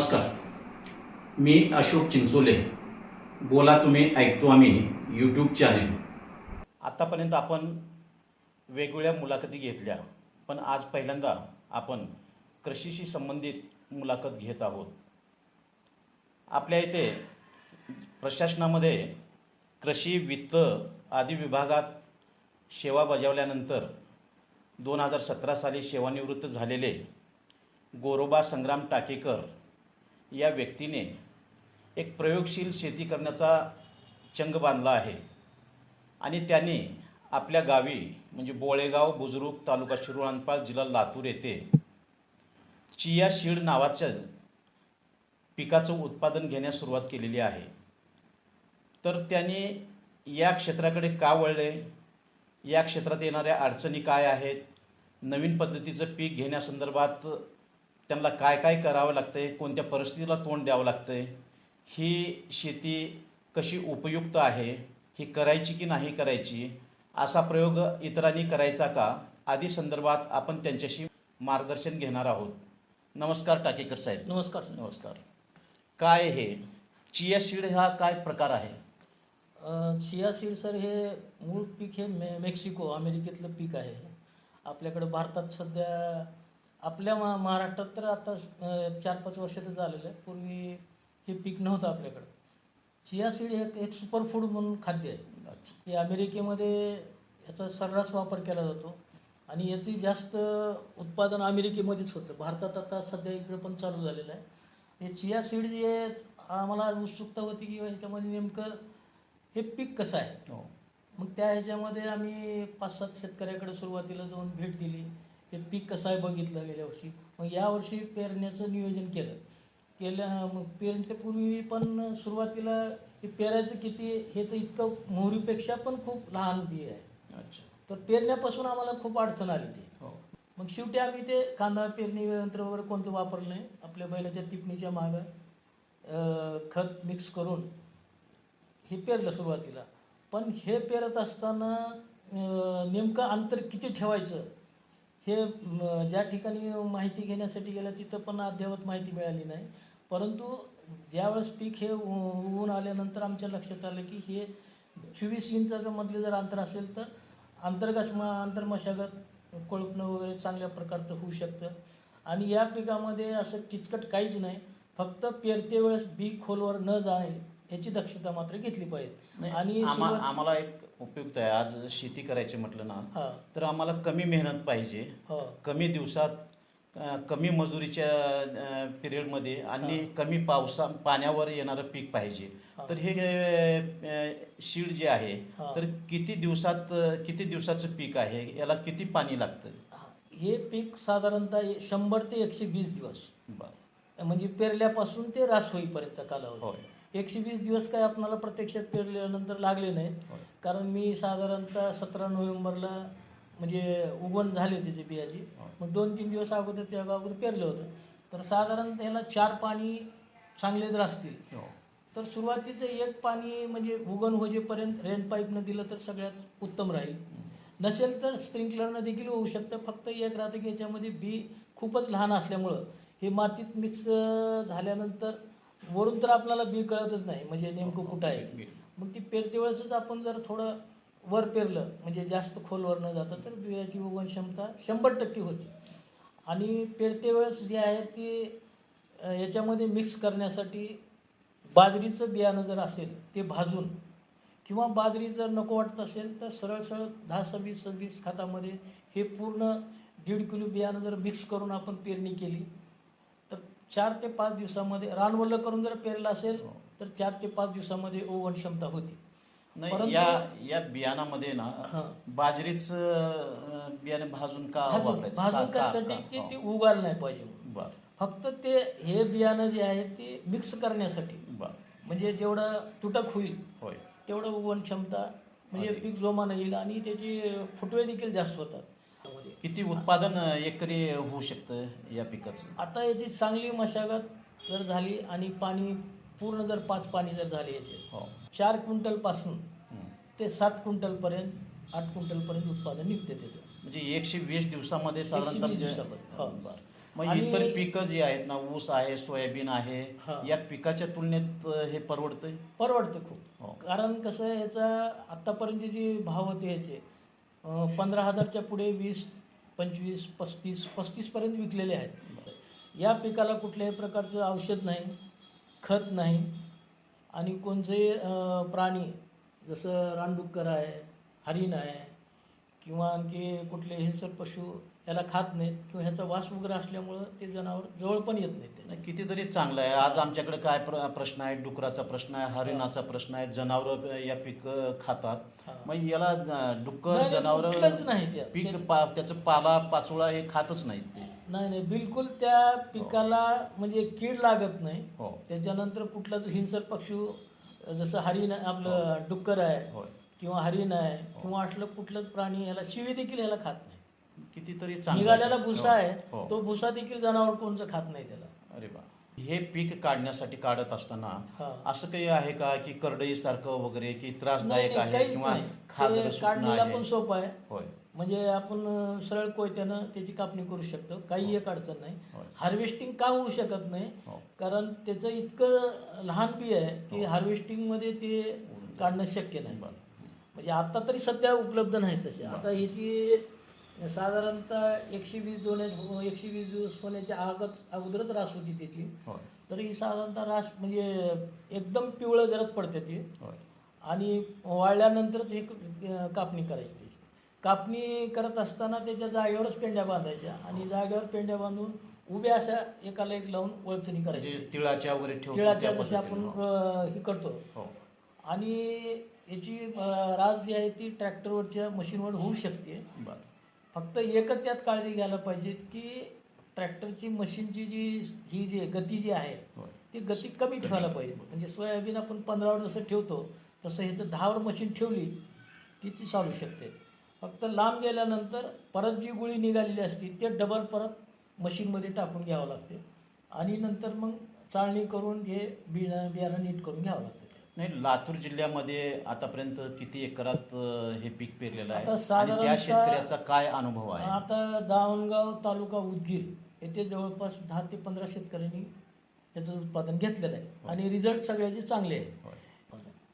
नमस्कार. मी अशोक चिंचोले. बोला तुम्ही ऐकतो आम्ही यूट्यूब चॅनेल आत्तापर्यंत आपण वेगवेगळ्या मुलाखती घेतल्या पण आज पहिल्यांदा आपण कृषीशी संबंधित मुलाखत घेत आहोत. आपल्या इथे प्रशासनामध्ये कृषी वित्त आदी विभागात सेवा बजावल्यानंतर दोन हजार सतरा साली सेवानिवृत्त झालेले गोरोबा संग्राम टाकेकर या व्यक्तीने एक प्रयोगशील शेती करण्याचा चंग बांधला आहे. आणि त्यांनी आपल्या गावी म्हणजे बोळेगाव बुजुर्ग तालुका शिरोळांपाळ जिल्हा लातूर येथे चिया शीड नावाचं पिकाचं उत्पादन घेण्यास सुरुवात केलेली आहे. तर त्यांनी या क्षेत्राकडे का वळले? या क्षेत्रात येणाऱ्या अडचणी काय आहेत? नवीन पद्धतीचं पीक घेण्यासंदर्भात त्यांना काय काय करावं लागतंय कोणत्या परिस्थितीला तोंड द्यावं लागतंय ही शेती कशी उपयुक्त आहे ही करायची की नाही करायची असा प्रयोग इतरांनी करायचा का? आदी संदर्भात आपण त्यांच्याशी मार्गदर्शन घेणार आहोत. नमस्कार टाकेकर साहेब. नमस्कार. नमस्कार. काय हे? चिया सीड हा काय प्रकार आहे? चिया सीड सर हे मूळ पीक हे मे मेक्सिको अमेरिकेतलं पीक आहे. आपल्याकडं भारतात सध्या आपल्या मा महाराष्ट्रात तर आता चार पाच वर्षातच झालेलं आहे. पूर्वी हे पीक नव्हतं आपल्याकडं. चिया सीड हे एक- सुपर फूड म्हणून खाद्य आहे. हे अमेरिकेमध्ये याचा सर्रास वापर केला जातो आणि याची जास्त उत्पादन अमेरिकेमध्येच होतं. भारतात आता सध्या इकडे पण चालू झालेलं आहे. हे चिया सीड जे आम्हाला उत्सुकता होती की ह्याच्यामध्ये नेमकं हे पीक कसं आहे? हो. मग त्या ह्याच्यामध्ये आम्ही पाच सात शेतकऱ्याकडे सुरुवातीला जाऊन भेट दिली. हे पीक कसं आहे बघितलं गेल्या वर्षी. मग यावर्षी पेरण्याचं नियोजन केलं. केलं मग पेरणीच्या पूर्वी पण सुरुवातीला हे पेरायचं किती हे तर इतकं मोहरीपेक्षा पण खूप लहान बी आहे. अच्छा. तर पेरण्यापासून आम्हाला खूप अडचण आली ती. हो. मग शेवटी आम्ही ते कांदा पेरणी यंत्र वगैरे कोणतं वापरलं नाही. आपल्या बैलाच्या टिपणीच्या मागं खत मिक्स करून हे पेरलं सुरुवातीला. पण हे पेरत असताना नेमकं अंतर किती ठेवायचं? हे ज्या ठिकाणी माहिती घेण्यासाठी गेलं तिथं पण अद्ययावत माहिती मिळाली नाही. परंतु ज्यावेळेस पीक हे उगवून आल्यानंतर आमच्या लक्षात आलं की हे चोवीस इंचाचं मधले जर अंतर असेल तर अंतर्गत म आंतरमशागत कोळपणं वगैरे चांगल्या प्रकारचं होऊ शकतं. आणि या पिकामध्ये असं किचकट काहीच नाही. फक्त पेरते वेळेस बी खोलवर न जाणे याची दक्षता मात्र घेतली पाहिजे. आणि आम्हाला एक उपयुक्त आहे. आज शेती करायची म्हटलं ना तर आम्हाला कमी मेहनत पाहिजे. हो. कमी दिवसात कमी मजुरीच्या पिरियडमध्ये आणि. कमी पावसा पाण्यावर येणारं पीक पाहिजे. तर हे शीड जे आहे. तर किती दिवसात किती दिवसाचं पीक आहे? याला किती पाणी लागतं? हे. पीक साधारणतः शंभर ते एकशे वीस दिवस. म्हणजे पेरल्यापासून ते रास होईपर्यंतचा कालावधी. होय. एकशे वीस दिवस काय आपणाला प्रत्यक्षात पेरल्यानंतर लागले नाहीत. होय कारण मी साधारणतः सतरा नोव्हेंबरला म्हणजे उगवण झाले त्याचे बियाची होय. मग दोन तीन दिवस अगोदर त्या अगोदर पेरलं होतं. तर साधारण त्याला चार पाणी चांगले जर असतील हो. तर सुरुवातीचं एक पाणी म्हणजे उगण होजेपर्यंत रेन पाईपनं दिलं तर सगळ्यात उत्तम राहील. नसेल तर स्प्रिंकलरनं देखील होऊ शकतं. फक्त एक राहतं की याच्यामध्ये बी खूपच लहान असल्यामुळं हे मातीत मिक्स झाल्यानंतर वरून तर आपल्याला बी कळतच नाही म्हणजे नेमकं कुठं आहे. मग ती पेरते वेळेसच आपण जर थोडं वर पेरलं म्हणजे जास्त खोलवर न जाता तर बियाची उगवण क्षमता शंभर टक्के होती आणि पेरते वेळेस जे आहे ते याच्यामध्ये मिक्स करण्यासाठी बाजरीचं बियाणं जर असेल ते भाजून किंवा बाजरी जर नको वाटत असेल तर सरळ सरळ दहा सव्वीस सव्वीस खतामध्ये हे पूर्ण दीड किलो बियाणं जर मिक्स करून आपण पेरणी केली चार ते पाच दिवसामध्ये रानवल्ल करून जर पेरलं असेल हो. तर चार ते पाच दिवसामध्ये ओवण क्षमता होती. नाही या या बियाणामध्ये ना बाजरीच बियाणे भाजून का भाजून कशासाठी? का- हो. ते उगायला नाही पाहिजे फक्त ते हे बियाणं जे आहे ते मिक्स करण्यासाठी. बर. म्हणजे जेवढं तुटक होईल होय. तेवढं उगवण क्षमता म्हणजे. पीक जोमानं येईल आणि त्याची फुटवे देखील जास्त होतात. किती उत्पादन एकरी होऊ शकतं या पिकाचं आता याची चांगली मशागत जर झाली आणि पाणी पूर्ण जर पाच पाणी जर झाले याचे हो चार क्विंटलपासून हं. ते सात क्विंटल पर्यंत आठ क्विंटल पर्यंत उत्पादन निघते त्याचं म्हणजे एकशे वीस दिवसामध्ये एकशे वीस साधारणतः म्हणजे- दिवसामध्ये, हो. बरं. मग आणि- इतर पिकं जी आहेत ना ऊस आहे सोयाबीन आहे हा. या पिकाच्या तुलनेत अ, हे परवडतंय परवडतं खूप हो कारण कसं आहे याचा आत्तापर्यंत जे भाव होते याचे पंधरा हजारच्या पुढे वीस पंचवीस पस्तीस पस्तीसपर्यंत विकलेले आहेत. या पिकाला कुठल्याही प्रकारचं औषध नाही खत नाही आणि कोणतेही प्राणी जसं रानडुक्कर आहे हरिण आहे किंवा आणखी कुठले हिंसक पशु याला खात नाहीत किंवा ह्याचा वास वगैरे असल्यामुळं ते जनावर जवळ पण येत नाहीत. कितीतरी चांगलं आहे. आज आमच्याकडे काय प्र- प्रश्न आहे? डुकराचा प्रश्न आहे हरिणाचा प्रश्न आहे. जनावर या पीक खातात. हा. मग याला डुक्कर नाही, जनावर कुठलंच नाही पीक पा त्याचं पाला पाचोळा हे खातच नाहीत ते. नाही नाही बिलकुल त्या पिकाला म्हणजे कीड लागत नाही. हो. त्याच्यानंतर कुठलाच हिंसक पक्षी जसं हरिण आपलं डुक्कर आहे होय किंवा हरिण आहे किंवा असलं कुठलंच प्राणी याला शिवी देखील याला खात नाही. कितीतरी चांगलं निघालेला आहे. भुसा हो, आहे हो. तो भुसा देखील जनावर कोणचं खात नाही त्याला. अरे बा हे पीक काढण्यासाठी काढत असताना हा. असं काही आहे का की करडई सारखं वगैरे की त्रासदायक नाही, आहे काहीच किंवा नाही. खाजर ते सुटणं काढणीला पण आहे सोपं आहे. होय. म्हणजे आपण अं, सरळ कोयत्यानं त्याची कापणी करू शकतो. काही एक अडचण नाही. होय. हार्वेस्टिंग का होऊ शकत नाही? हो. कारण त्याचं इतकं लहान बी आहे की हार्वेस्टिंगमध्ये ते काढणं शक्य नाही. बरं. म्हणजे आता तरी सध्या उपलब्ध नाही तसे. आता ह्याची साधारणतः एकशे वीस दोन एकशे वीस दिवस होण्याच्या आगच अगोदरच रास होती त्याची. तर ही साधारणतः रास म्हणजे एकदम पिवळं जरत पडते ती. आणि वाळल्यानंतरच हे कापणी करायची त्याची. कापणी करत असताना त्याच्या जागेवरच पेंड्या बांधायच्या आणि जागेवर पेंड्या बांधून उभ्या अशा एकाला एक लावून वळचणी म्हणजे करायची. तिळाच्या वगैरे तिळाच्या जसे आपण. अं, हे करतो. हो. आणि याची रास जी आहे ती ट्रॅक्टरवरच्या मशीनवर होऊ शकते. बरं. फक्त एकच त्यात काळजी घ्यायला पाहिजे की ट्रॅक्टरची मशीनची जी ही जी गती जी आहे होय ती गती कमी ठेवायला पाहिजे. म्हणजे सोयाबीन आपण पंधरावर जसं ठेवतो तसं ह्याचं दहावर मशीन ठेवली की ती चालू शकते. फक्त लांब गेल्यानंतर परत जी गुळी निघालेली असते ते डबल परत मशीनमध्ये टाकून घ्यावं लागते. आणि नंतर मग चाळणी करून हे बियाणं बियाणं नीट करून घ्यावं लागतं. नाही लातूर जिल्ह्यामध्ये आतापर्यंत किती एकरात हे पीक पेरलेलं आहे आता आणि त्या साधारणतः- शेतकऱ्याचा काय अनुभव आहे आता दावणगाव तालुका उदगीर येथे जवळपास दहा ते पंधरा शेतकऱ्यांनी याचं उत्पादन घेतलेलं आहे आणि रिझल्ट सगळ्याचे चांगले आहेत होय.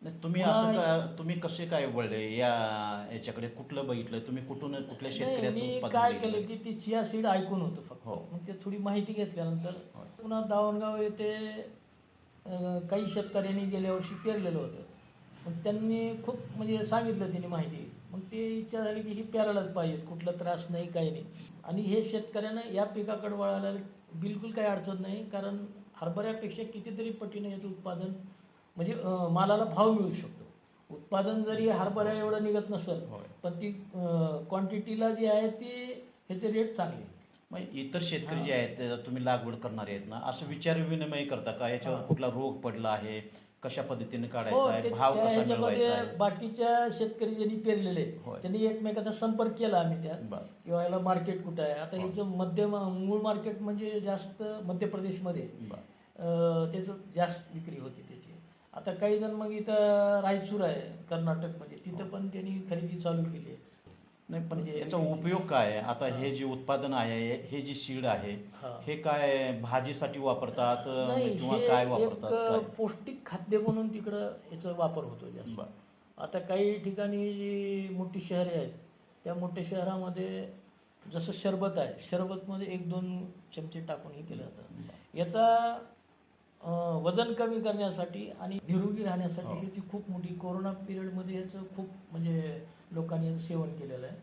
नाही, तुम्ही असं का तुम्ही कसे काय वळले या याच्याकडे कुठलं बघितलं तुम्ही कुठून कुठल्या नाही, शेतकऱ्याचं उत्पादन काय बघितलं? केलं की ती चिया सीड ऐकून होतं फक्त हो. मग ते थोडी माहिती घेतल्यानंतर होय. पुन्हा दावणगाव येथे काही शेतकऱ्यांनी गेल्या वर्षी पेरलेलं होतं मग त्यांनी खूप म्हणजे सांगितलं त्यांनी माहिती मग ते इच्छा झाली की ही पेरायलाच पाहिजेत कुठला त्रास नाही काही नाही आणि हे शेतकऱ्यांना या पिकाकडे वळायला बिलकुल काही अडचण नाही कारण हरभऱ्यापेक्षा कितीतरी पटीने याचं उत्पादन म्हणजे मालाला भाव मिळू शकतो उत्पादन जरी हरभऱ्या एवढं निघत नसेल. पण ती क्वांटिटीला जी आहे ती ह्याचे रेट चांगले. मग इतर शेतकरी हा. जे आहेत ते तुम्ही लागवड करणारे आहेत ना असं विचार विनिमय करता का? याच्यावर हा. कुठला रोग पडला आहे? कशा पद्धतीने हो, काढायचा आहे? ते- भाव त्या कसा ह्याच्यामध्ये मिळवायचा आहे? बाकीच्या शेतकरी ज्यांनी पेरलेले होय. त्यांनी एकमेकाचा संपर्क केला आम्ही बरं. किंवा याला मार्केट कुठं आहे? आता हो. ह्याचं मध्य मूळ मार्केट म्हणजे जास्त मध्य प्रदेशमध्ये बरं. अं, त्याचं जास्त विक्री होती त्याची. आता काही जण मग इथं रायचूर आहे कर्नाटकमध्ये. तिथं पण त्यांनी खरेदी चालू केली आहे. नाही पण म्हणजे याचा उपयोग काय आहे? आता हे. जे उत्पादन आहे हे जे सीड आहे हा. काय भाजीसाठी वापरतात नाही किंवा काय वापरतात पौष्टिक खाद्य म्हणून तिकडं याचा वापर होतो जास्त. आता काही ठिकाणी जी मोठी शहरे आहेत त्या मोठ्या शहरामध्ये जसं शरबत आहे शरबतमध्ये एक दोन चमचे टाकून हे केलं जातं. याचा वजन कमी करण्यासाठी आणि निरोगी राहण्यासाठी हो. ह्याची खूप मोठी कोरोना पिरियडमध्ये याचं खूप म्हणजे लोकांनी सेवन केलेलं आहे.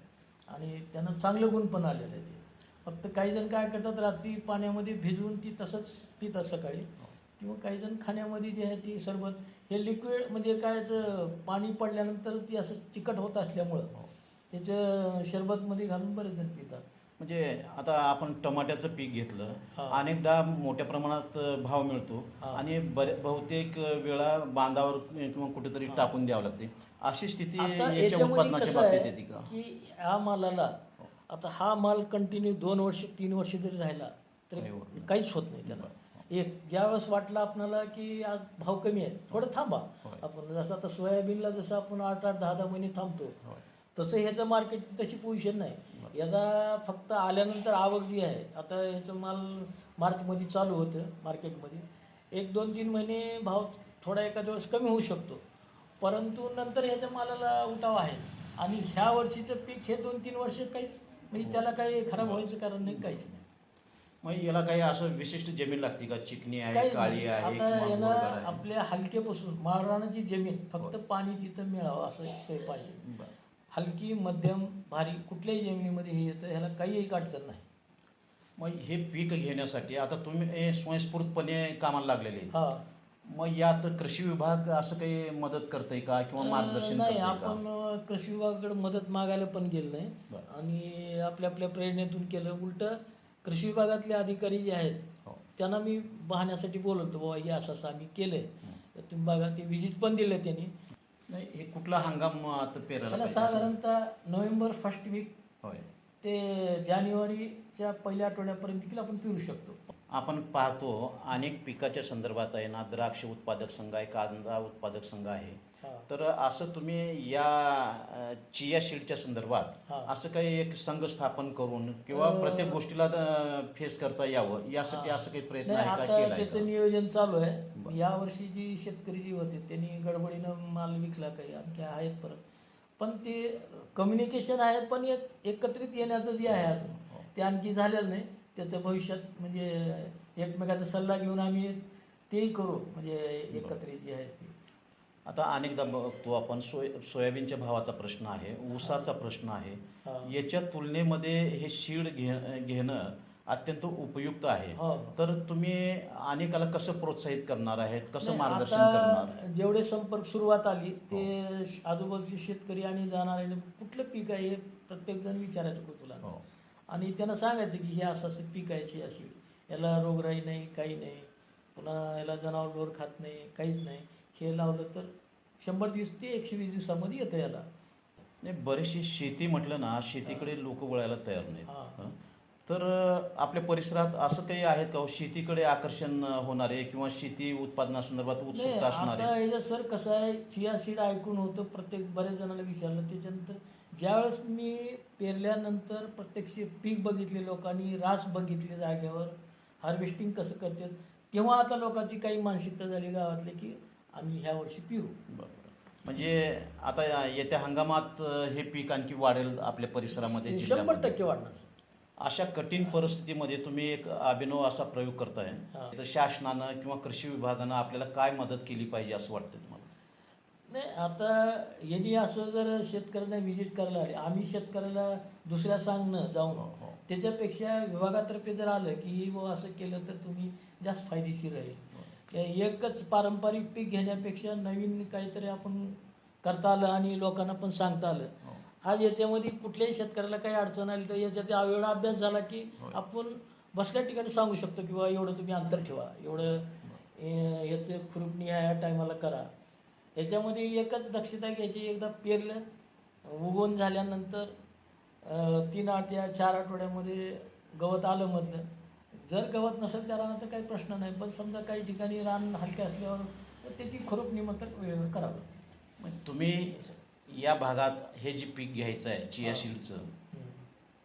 आणि त्यांना चांगलं गुण पण आलेलं आहे ते. फक्त काही जण काय करतात रात्री पाण्यामध्ये भिजवून ती तसंच पितात सकाळी. किंवा काही जण खाण्यामध्ये जी आहे ती सरबत हे लिक्विड म्हणजे काय पाणी पडल्यानंतर ती असं चिकट होत असल्यामुळं हो. त्याचं शरबतमध्ये घालून बरेच जण पितात. म्हणजे आता आपण टमाट्याचं पीक घेतलं. अनेकदा मोठ्या प्रमाणात भाव मिळतो. आणि बहुतेक वेळा बांधावर किंवा कुठेतरी. टाकून द्यावं लागते अशी स्थिती का ह्या मालाला. आता हा माल कंटिन्यू दोन वर्ष तीन वर्ष जरी राहिला तरी. काहीच होत नाही त्याला एक ज्यावेळेस वाटलं आपणाला की आज भाव कमी आहे थोडं थांबा. आपण जसं आता सोयाबीनला जसं आपण आठ आठ दहा दहा महिने थांबतो. तसं ह्याचं मार्केटची तशी पोझिशन नाही याला फक्त आल्यानंतर आवक जी आहे आता ह्याचं माल मार्चमध्ये चालू होतं मार्केटमध्ये एक दोन तीन महिने भाव थोडा एखाद्या वेळेस कमी होऊ शकतो परंतु नंतर ह्याच्या मालाला उठाव आहे आणि ह्या वर्षीचं पीक हे दोन तीन वर्ष काहीच म्हणजे त्याला काही खराब व्हायचं कारण नाही काहीच नाही मग याला काही असं विशिष्ट जमीन लागते का चिकनी आहे काळी. आहे आता याला? आपल्या हलकेपासून माळरानाची जमीन फक्त. पाणी तिथं मिळावं असं सोय पाहिजे. हलकी मध्यम भारी कुठल्याही जमिनीमध्ये हे येतं ह्याला काही एक अडचण नाही मग हे पीक घेण्यासाठी आता तुम्ही हे स्वयंस्फूर्तपणे कामाला लागलेले. हा मग यात कृषी विभाग असं काही मदत करतंय का किंवा मार्गदर्शन नाही करतंय का? आपण कृषी विभागाकडे मदत मागायला पण गेलो नाही बरं. आणि आपल्या आपल्या प्रेरणेतून केलं उलट कृषी विभागातले अधिकारी जे आहेत हो. त्यांना मी पाहण्यासाठी बोलवतो बाबा हे असं असं आम्ही केलंय. तर तुम्ही बघा ते व्हिजिट पण दिलं त्यांनी नाही हे कुठला हंगाम आता पेरायला पाहिजे असं? साधारणतः नोव्हेंबर फर्स्ट वीक होय ते जानेवारीच्या पहिल्या आठवड्यापर्यंत देखील आपण पिरू शकतो आपण पाहतो अनेक पिकाच्या संदर्भात आहे ना द्राक्ष उत्पादक संघ आहे कांदा उत्पादक संघ आहे. तर असं तुम्ही या चिया सीडच्या संदर्भात. असं काही एक संघ स्थापन करून किंवा प्रत्येक गोष्टीला फेस करता यावं यासाठी. असं काही प्रयत्न आहे का त्याचं? नियोजन चालू. आहे या वर्षी जी शेतकरी जी होते त्यांनी गडबडीनं माल विकला काही आणखी आहेत परत पण ते कम्युनिकेशन आहे पण एक एकत्रित येण्याचं जे आहे हो. ते आणखी झालेलं नाही त्याचं भविष्यात म्हणजे एकमेकाचा सल्ला घेऊन आम्ही तेही करू म्हणजे एकत्रित जे आहे ते. आता अनेकदा बघतो आपण सोय सोयाबीनच्या भावाचा प्रश्न आहे ऊसाचा प्रश्न आहे. हा. याच्या तुलनेमध्ये हे शीड घे घेणं अत्यंत उपयुक्त आहे. हो. तर तुम्ही अनेकाला कसं प्रोत्साहित करणार आहेत? कसं मार्गदर्शन करणार? जेवढे संपर्क सुरुवात आली ते श- आजूबाजूचे शेतकरी आणि जाणारे कुठलं पीक आहे हे प्रत्येक जण विचारायचं कुतूला हो. आणि त्यांना सांगायचं की हे असं असं पीक आहे हे अशी. याला रोगराई नाही काही नाही. पुन्हा याला जनावर खात नाही काहीच नाही. हे लावलं तर शंभर दिवस ते एकशे वीस दिवसामध्ये येतं याला. नाही बरीचशी शेती म्हटलं ना शेतीकडे लोक वळायला तयार नाहीत. तर आपल्या परिसरात असं काही आहेत का हो? शेतीकडे आकर्षण होणारे किंवा शेती उत्पादनासंदर्भात उत्सुकता असणारे आता याच्या सर कसं आहे चिया सीड ऐकून होतं प्रत्येक बऱ्याच जणांना विचारलं त्याच्यानंतर ज्यावेळेस मी पेरल्यानंतर प्रत्यक्ष पीक बघितले लोकांनी रास बघितले जागेवर हार्वेस्टिंग कसं करतात तेव्हा आता लोकांची काही मानसिकता झाली गावातली की आम्ही ह्या वर्षी पिऊ बरोबर. म्हणजे आता या- येत्या हंगामात अं, हे पीक आणखी वाढेल आपल्या परिसरामध्ये शंभर जिल्ह्यामध्ये. टक्के वाढणार सर. अशा कठीण परिस्थितीमध्ये तुम्ही एक अभिनव असा प्रयोग करताय हा. तर शासनानं किंवा कृषी विभागानं आपल्याला काय मदत केली पाहिजे असं वाटतं तुम्हाला नाही आता यांनी असं जर शेतकऱ्यांना व्हिजिट करायला आले आम्ही शेतकऱ्याला दुसऱ्या सांगणं हो, जाऊन हो. त्याच्यापेक्षा विभागातर्फे जर आलं की बुवा असं केलं तर तुम्ही जास्त फायदेशीर राहील या एकच पारंपरिक पीक घेण्यापेक्षा नवीन काहीतरी आपण करता आलं आणि लोकांना पण सांगता आलं हो. आज याच्यामध्ये कुठल्याही शेतकऱ्याला काही अडचण आली तर याच्यात एवढा अभ्यास झाला की. आपण बसल्या ठिकाणी सांगू शकतो की बाबा एवढं तुम्ही अंतर ठेवा एवढं याचं खुरपणी ह्या ह्या टायमाला करा. याच्यामध्ये एकच दक्षता घ्यायची एकदा पेरलं उगवून झाल्यानंतर तीन आठ या चार आठवड्यामध्ये गवत आलं मधलं. जर गवत नसेल त्या तर काही प्रश्न नाही पण समजा काही ठिकाणी रान हलके असल्यावर त्याची खुरपणी मात्र वेळेवर करावं लागते. मग तुम्ही या भागात हे जे पीक घ्यायचं आहे चिया. सीडचं.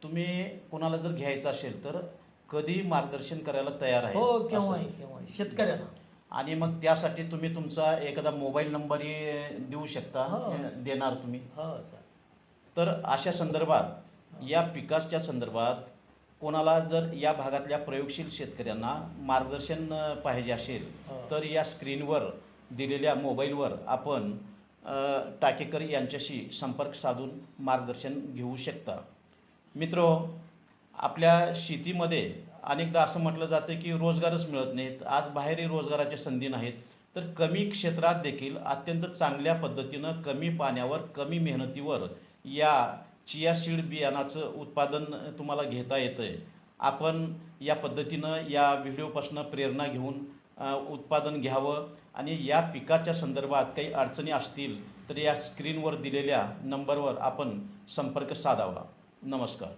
तुम्ही कोणाला जर घ्यायचं असेल तर कधी मार्गदर्शन करायला तयार आहे हो केव्हाही असं. केव्हाही शेतकऱ्यांना आणि मग त्यासाठी तुम्ही तुमचा एखादा मोबाईल नंबरही देऊ शकता हो. देणार तुम्ही हो चालेल तर अशा संदर्भात या पिकाच्या संदर्भात कोणाला जर या भागातल्या प्रयोगशील शेतकऱ्यांना मार्गदर्शन अ, पाहिजे असेल हो. तर या स्क्रीनवर दिलेल्या मोबाईलवर आपण टाकेकर यांच्याशी संपर्क साधून मार्गदर्शन घेऊ शकता. मित्र आपल्या शेतीमध्ये अनेकदा असं म्हटलं जातं की रोजगारच मिळत नाहीत. आज बाहेरही रोजगाराच्या संधी नाहीत. तर कमी क्षेत्रात देखील अत्यंत चांगल्या पद्धतीनं कमी पाण्यावर कमी मेहनतीवर या चिया सीड बियाणाचं उत्पादन तुम्हाला घेता येतं आहे आपण या पद्धतीनं या व्हिडिओपासून प्रेरणा घेऊन उत्पादन घ्यावं आणि या पिकाच्या संदर्भात काही अडचणी असतील तर या स्क्रीनवर दिलेल्या नंबरवर आपण संपर्क साधावा. नमस्कार.